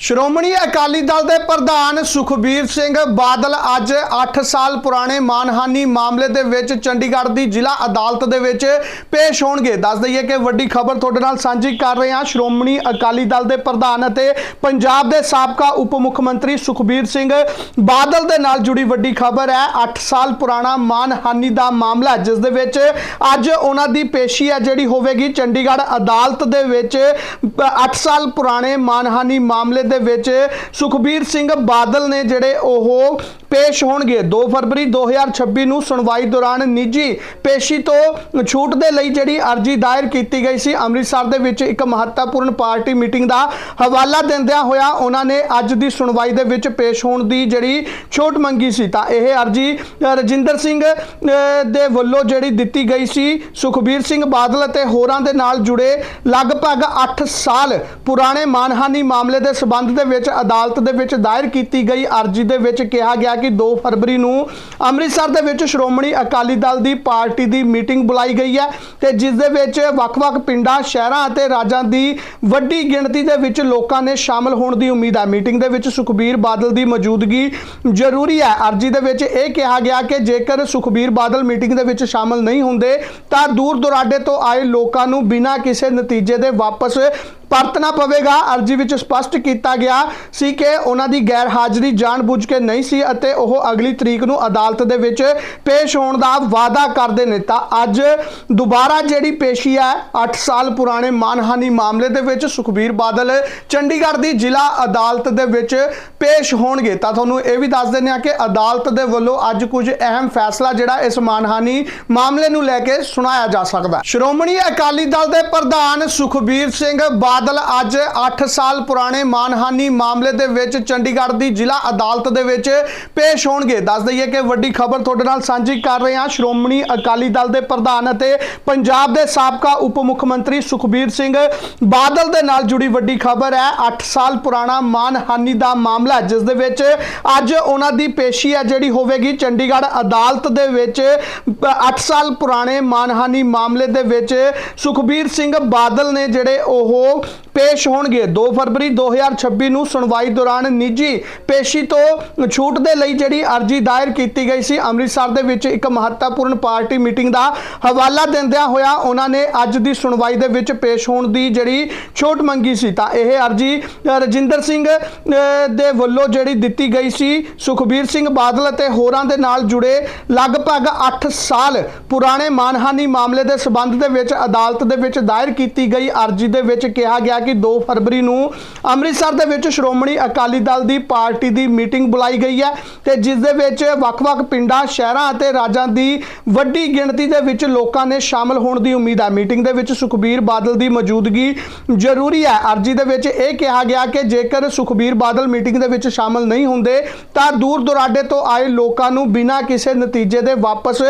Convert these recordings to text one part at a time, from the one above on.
ਸ਼੍ਰੋਮਣੀ ਅਕਾਲੀ ਦਲ ਦੇ ਪ੍ਰਧਾਨ ਸੁਖਬੀਰ ਸਿੰਘ ਬਾਦਲ ਅੱਜ 8 ਸਾਲ ਪੁਰਾਣੇ ਮਾਨਹਾਨੀ ਮਾਮਲੇ ਦੇ ਵਿੱਚ ਚੰਡੀਗੜ੍ਹ ਦੀ ਜ਼ਿਲ੍ਹਾ ਅਦਾਲਤ ਦੇ ਵਿੱਚ ਪੇਸ਼ ਹੋਣਗੇ। ਦੱਸ ਦਈਏ ਕਿ ਵੱਡੀ ਖਬਰ ਤੁਹਾਡੇ ਨਾਲ ਸਾਂਝੀ ਕਰ ਰਹੇ ਹਾਂ। ਸ਼੍ਰੋਮਣੀ ਅਕਾਲੀ ਦਲ ਦੇ ਪ੍ਰਧਾਨ ਅਤੇ ਪੰਜਾਬ ਦੇ ਸਾਬਕਾ ਉਪ ਮੁੱਖ ਮੰਤਰੀ ਸੁਖਬੀਰ ਸਿੰਘ ਬਾਦਲ ਦੇ ਨਾਲ ਜੁੜੀ ਵੱਡੀ ਖਬਰ ਹੈ। 8 ਸਾਲ ਪੁਰਾਣਾ ਮਾਨਹਾਨੀ ਦਾ ਮਾਮਲਾ, ਜਿਸ ਦੇ ਵਿੱਚ ਅੱਜ ਉਹਨਾਂ ਦੀ ਪੇਸ਼ੀ ਹੈ ਜਿਹੜੀ ਹੋਵੇਗੀ ਚੰਡੀਗੜ੍ਹ ਅਦਾਲਤ ਦੇ ਵਿੱਚ। 8 ਸਾਲ ਪੁਰਾਣੇ ਮਾਨਹਾਨੀ ਮਾਮਲੇ ਦੇ ਵਿੱਚ ਸੁਖਬੀਰ ਸਿੰਘ ਬਾਦਲ ਨੇ ਜਿਹੜੇ ਉਹ ਪੇਸ਼ ਹੋਣਗੇ। 2 ਫਰਵਰੀ 2026 ਨੂੰ ਸੁਣਵਾਈ ਦੌਰਾਨ ਨਿੱਜੀ ਪੇਸ਼ੀ ਤੋਂ ਛੂਟ ਦੇ ਲਈ ਜਿਹੜੀ ਅਰਜ਼ੀ ਦਾਇਰ ਕੀਤੀ ਗਈ ਸੀ ਅੰਮ੍ਰਿਤਸਰ ਦੇ ਵਿੱਚ ਇੱਕ ਮਹੱਤਵਪੂਰਨ ਪਾਰਟੀ ਮੀਟਿੰਗ ਦਾ ਹਵਾਲਾ ਦਿੰਦਿਆਂ ਹੋਇਆ ਉਹਨਾਂ ਨੇ ਅੱਜ ਦੀ ਸੁਣਵਾਈ ਦੇ ਵਿੱਚ ਪੇਸ਼ ਹੋਣ ਦੀ ਜਿਹੜੀ ਛੋਟ ਮੰਗੀ ਸੀ। ਤਾਂ ਇਹ ਅਰਜ਼ੀ ਰਜਿੰਦਰ ਸਿੰਘ ਅ, ਦੇ ਵੱਲੋਂ ਜਿਹੜੀ ਦਿੱਤੀ ਗਈ ਸੀ ਸੁਖਬੀਰ ਸਿੰਘ ਬਾਦਲ ਅਤੇ ਹੋਰਾਂ ਦੇ ਨਾਲ ਜੁੜੇ ਲਗਭਗ 8 ਸਾਲ ਪੁਰਾਣੇ ਮਾਨਹਾਨੀ ਮਾਮਲੇ ਦੇ ਸਬੰਧ ਦੇ ਵਿੱਚ ਅਦਾਲਤ ਦੇ ਵਿੱਚ ਦਾਇਰ ਕੀਤੀ ਗਈ ਅਰਜ਼ੀ ਦੇ ਵਿੱਚ ਕਿਹਾ ਗਿਆ ਕਿ 2 ਫਰਵਰੀ ਨੂੰ ਅੰਮ੍ਰਿਤਸਰ ਦੇ ਵਿੱਚ ਸ਼੍ਰੋਮਣੀ ਅਕਾਲੀ ਦਲ ਦੀ ਪਾਰਟੀ ਦੀ ਮੀਟਿੰਗ ਬੁਲਾਈ ਗਈ ਹੈ ਤੇ ਜਿਸ ਦੇ ਵਿੱਚ ਵੱਖ-ਵੱਖ ਪਿੰਡਾਂ, ਸ਼ਹਿਰਾਂ ਅਤੇ ਰਾਜਾਂ ਦੀ ਵੱਡੀ ਗਿਣਤੀ ਦੇ ਵਿੱਚ ਲੋਕਾਂ ਨੇ ਸ਼ਾਮਲ ਹੋਣ ਦੀ ਉਮੀਦ ਹੈ। ਮੀਟਿੰਗ ਦੇ ਵਿੱਚ ਸੁਖਬੀਰ ਬਾਦਲ ਦੀ ਮੌਜੂਦਗੀ ਜ਼ਰੂਰੀ ਹੈ। ਅਰਜ਼ੀ ਦੇ ਵਿੱਚ ਇਹ ਕਿਹਾ ਗਿਆ ਕਿ ਜੇਕਰ ਸੁਖਬੀਰ ਬਾਦਲ ਮੀਟਿੰਗ ਦੇ ਵਿੱਚ ਸ਼ਾਮਲ ਨਹੀਂ ਹੁੰਦੇ, ਤਾਂ ਦੂਰ ਦੁਰਾਡੇ ਤੋਂ ਆਏ ਲੋਕਾਂ ਨੂੰ ਬਿਨਾਂ ਕਿਸੇ ਨਤੀਜੇ ਦੇ ਵਾਪਸ ਪਰਤਣਾ ਪਵੇਗਾ। ਅਰਜ਼ੀ ਵਿੱਚ ਸਪਸ਼ਟ ਕੀਤਾ ਗਿਆ ਸੀ ਕਿ ਉਹਨਾਂ ਦੀ ਗੈਰ ਹਾਜ਼ਰੀ ਜਾਣਬੁੱਝ ਕੇ ਨਹੀਂ ਸੀ ਅਤੇ ਉਹ ਅਗਲੀ ਤਰੀਕ ਨੂੰ ਅਦਾਲਤ ਦੇ ਵਿੱਚ ਪੇਸ਼ ਹੋਣ ਦਾ ਵਾਅਦਾ ਕਰਦੇ ਨੇ। ਤਾਂ ਅੱਜ ਦੁਬਾਰਾ ਜਿਹੜੀ ਪੇਸ਼ੀ ਹੈ 8 ਸਾਲ ਪੁਰਾਣੇ ਮਾਨਹਾਨੀ ਮਾਮਲੇ ਦੇ ਵਿੱਚ ਸੁਖਬੀਰ ਬਾਦਲ ਚੰਡੀਗੜ੍ਹ ਦੀ ਜ਼ਿਲ੍ਹਾ ਅਦਾਲਤ ਦੇ ਵਿੱਚ ਪੇਸ਼ ਹੋਣਗੇ। ਤਾਂ ਤੁਹਾਨੂੰ ਇਹ ਵੀ ਦੱਸ ਦਿੰਦੇ ਹਾਂ ਕਿ ਅਦਾਲਤ ਦੇ ਵੱਲੋਂ ਅੱਜ ਕੁਝ ਅਹਿਮ ਫੈਸਲਾ ਜਿਹੜਾ ਇਸ ਮਾਨਹਾਨੀ ਮਾਮਲੇ ਨੂੰ ਲੈ ਕੇ ਸੁਣਾਇਆ ਜਾ ਸਕਦਾ ਹੈ। ਸ਼੍ਰੋਮਣੀ ਅਕਾਲੀ ਦਲ ਦੇ ਪ੍ਰਧਾਨ ਸੁਖਬੀਰ ਸਿੰਘ ਬਾਦਲ ਅੱਜ 8 ਸਾਲ ਪੁਰਾਣੇ ਮਾਨ ਮਾਨਹਾਨੀ ਮਾਮਲੇ ਦੇ ਵਿੱਚ ਚੰਡੀਗੜ੍ਹ ਦੀ ਜ਼ਿਲ੍ਹਾ ਅਦਾਲਤ ਦੇ ਵਿੱਚ ਪੇਸ਼ ਹੋਣਗੇ। ਦੱਸ ਦਈਏ ਕਿ ਵੱਡੀ ਖਬਰ ਤੁਹਾਡੇ ਨਾਲ ਸਾਂਝੀ ਕਰ ਰਹੇ ਹਾਂ। ਸ਼੍ਰੋਮਣੀ ਅਕਾਲੀ ਦਲ ਦੇ ਪ੍ਰਧਾਨ ਅਤੇ ਪੰਜਾਬ ਦੇ ਸਾਬਕਾ ਉਪ ਮੁੱਖ ਮੰਤਰੀ ਸੁਖਬੀਰ ਸਿੰਘ ਬਾਦਲ ਦੇ ਨਾਲ ਜੁੜੀ ਵੱਡੀ ਖਬਰ ਹੈ। 8 ਸਾਲ ਪੁਰਾਣਾ ਮਾਨਹਾਨੀ ਦਾ ਮਾਮਲਾ, ਜਿਸ ਦੇ ਵਿੱਚ ਅੱਜ ਉਹਨਾਂ ਦੀ ਪੇਸ਼ੀ ਹੈ ਜਿਹੜੀ ਹੋਵੇਗੀ ਚੰਡੀਗੜ੍ਹ ਅਦਾਲਤ ਦੇ ਵਿੱਚ। 8 ਸਾਲ ਪੁਰਾਣੇ ਮਾਨਹਾਨੀ ਮਾਮਲੇ ਦੇ ਵਿੱਚ ਸੁਖਬੀਰ ਸਿੰਘ ਬਾਦਲ ਨੇ ਜਿਹੜੇ ਉਹ ਪੇਸ਼ ਹੋਣਗੇ। 2 ਫਰਵਰੀ 2026 ਨੂੰ ਸੁਣਵਾਈ ਦੌਰਾਨ ਨਿੱਜੀ ਪੇਸ਼ੀ ਤੋਂ ਛੂਟ ਦੇ ਲਈ ਜਿਹੜੀ ਅਰਜ਼ੀ ਦਾਇਰ ਕੀਤੀ ਗਈ ਸੀ, ਅੰਮ੍ਰਿਤਸਰ ਦੇ ਵਿੱਚ ਇੱਕ ਮਹੱਤਵਪੂਰਨ ਪਾਰਟੀ ਮੀਟਿੰਗ ਦਾ ਹਵਾਲਾ ਦਿੰਦਿਆਂ ਹੋਇਆ ਉਹਨਾਂ ਨੇ ਅੱਜ ਦੀ ਸੁਣਵਾਈ ਦੇ ਵਿੱਚ ਪੇਸ਼ ਹੋਣ ਦੀ ਜਿਹੜੀ ਛੋਟ ਮੰਗੀ ਸੀ। ਤਾਂ ਇਹ ਅਰਜ਼ੀ ਰਜਿੰਦਰ ਸਿੰਘ ਦੇ ਵੱਲੋਂ ਜਿਹੜੀ ਦਿੱਤੀ ਗਈ ਸੀ, ਸੁਖਬੀਰ ਸਿੰਘ ਬਾਦਲ ਅਤੇ ਹੋਰਾਂ ਦੇ ਨਾਲ ਜੁੜੇ ਲਗਭਗ 8 ਸਾਲ ਪੁਰਾਣੇ ਮਾਨਹਾਨੀ ਮਾਮਲੇ ਦੇ ਸਬੰਧ ਦੇ ਵਿੱਚ ਅਦਾਲਤ ਦੇ ਵਿੱਚ ਦਾਇਰ ਕੀਤੀ ਗਈ ਅਰਜ਼ੀ ਦੇ ਵਿੱਚ ਕਿਹਾ ਗਿਆ ਕਿ 2 ਫਰਵਰੀ ਨੂੰ ਅੰਮ੍ਰਿਤਸਰ ਦੇ ਵਿੱਚ ਸ਼੍ਰੋਮਣੀ ਅਕਾਲੀ ਦਲ ਦੀ ਪਾਰਟੀ ਦੀ ਮੀਟਿੰਗ ਬੁਲਾਈ ਗਈ ਹੈ ਤੇ ਜਿਸ ਦੇ ਵਿੱਚ ਵੱਖ-ਵੱਖ ਪਿੰਡਾਂ, ਸ਼ਹਿਰਾਂ ਅਤੇ ਰਾਜਾਂ ਦੀ ਵੱਡੀ ਗਿਣਤੀ ਦੇ ਵਿੱਚ ਲੋਕਾਂ ਨੇ ਸ਼ਾਮਲ ਹੋਣ ਦੀ ਉਮੀਦ ਹੈ। ਮੀਟਿੰਗ ਦੇ ਵਿੱਚ ਸੁਖਬੀਰ ਬਾਦਲ ਦੀ ਮੌਜੂਦਗੀ ਜ਼ਰੂਰੀ ਹੈ। ਅਰਜ਼ੀ ਦੇ ਵਿੱਚ ਇਹ ਕਿਹਾ ਗਿਆ ਕਿ ਜੇਕਰ ਸੁਖਬੀਰ ਬਾਦਲ ਮੀਟਿੰਗ ਦੇ ਵਿੱਚ ਸ਼ਾਮਲ ਨਹੀਂ ਹੁੰਦੇ, ਤਾਂ ਦੂਰ ਦੁਰਾਡੇ ਤੋਂ ਆਏ ਲੋਕਾਂ ਨੂੰ ਬਿਨਾਂ ਕਿਸੇ ਨਤੀਜੇ ਦੇ ਵਾਪਸ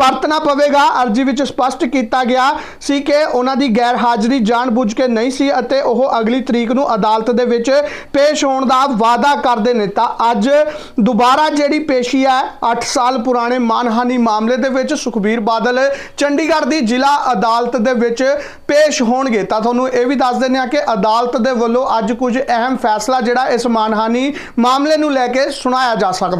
ਪਰਤਣਾ ਪਵੇਗਾ। ਅਰਜ਼ੀ ਵਿੱਚ ਸਪਸ਼ਟ ਕੀਤਾ ਗਿਆ ਸੀ ਕਿ ਉਹਨਾਂ ਦੀ ਗੈਰ ਹਾਜ਼ਰੀ ਜਾਣਬੁੱਝ ਕੇ ਨਹੀਂ ਸੀ ਅਤੇ ਉਹ ਅਗਲੀ ਤਰੀਕ ਨੂੰ ਅਦਾਲਤ ਦੇ ਵਿੱਚ ਪੇਸ਼ ਹੋਣ ਦਾ ਵਾਅਦਾ ਕਰਦੇ ਨੇ। ਤਾਂ ਅੱਜ ਦੁਬਾਰਾ ਜਿਹੜੀ ਪੇਸ਼ੀ ਹੈ 8 ਸਾਲ ਪੁਰਾਣੇ ਮਾਨਹਾਨੀ ਮਾਮਲੇ ਦੇ ਵਿੱਚ ਸੁਖਬੀਰ ਬਾਦਲ ਚੰਡੀਗੜ੍ਹ ਦੀ ਜ਼ਿਲ੍ਹਾ ਅਦਾਲਤ ਦੇ ਵਿੱਚ ਪੇਸ਼ ਹੋਣਗੇ। ਤਾਂ ਤੁਹਾਨੂੰ ਇਹ ਵੀ ਦੱਸ ਦਿੰਦੇ ਹਾਂ ਕਿ ਅਦਾਲਤ ਦੇ ਵੱਲੋਂ ਅੱਜ ਕੁਝ ਅਹਿਮ ਫੈਸਲਾ ਜਿਹੜਾ ਇਸ ਮਾਨਹਾਨੀ ਮਾਮਲੇ ਨੂੰ ਲੈ ਕੇ ਸੁਣਾਇਆ ਜਾ ਸਕਦਾ